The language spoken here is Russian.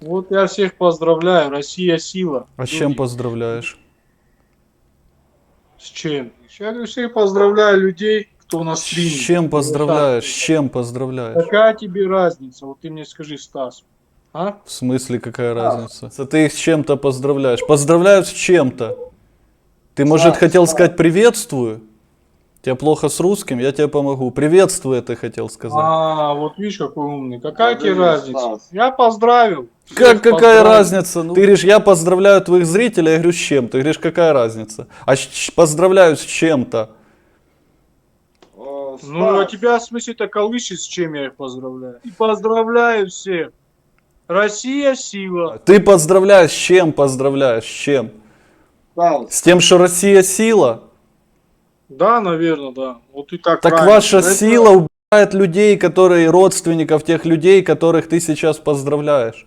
Вот я всех поздравляю, Россия сила. А с чем поздравляешь? С чем? Я говорю, всех поздравляю людей, кто на С стриме. чем поздравляешь? С чем поздравляешь? Какая тебе разница? Вот ты мне скажи, Стас. А? В смысле, какая разница? Ты их с чем-то поздравляешь. Поздравляют с чем-то. Ты, может, хотел да. сказать приветствую? Тебе плохо с русским, я тебе помогу. Приветствую, ты хотел сказать. А, вот видишь, какой умный. Какая тебе разница? Стас. Я поздравил. Как какая поздравил. разница? Ну, ты говоришь, я поздравляю твоих зрителей, я говорю, с чем? Ты говоришь, какая разница? А поздравляю с чем-то. О, Ну, а тебя, в смысле-то, колышет, с чем я их поздравляю? И поздравляю всех. Россия сила. Ты поздравляешь, с чем поздравляешь? С чем? Стас, С тем, что Россия сила? Да, наверное, да. Вот и так Так правильно. ваша Это- сила убивает людей, которые родственников тех людей, которых ты сейчас поздравляешь.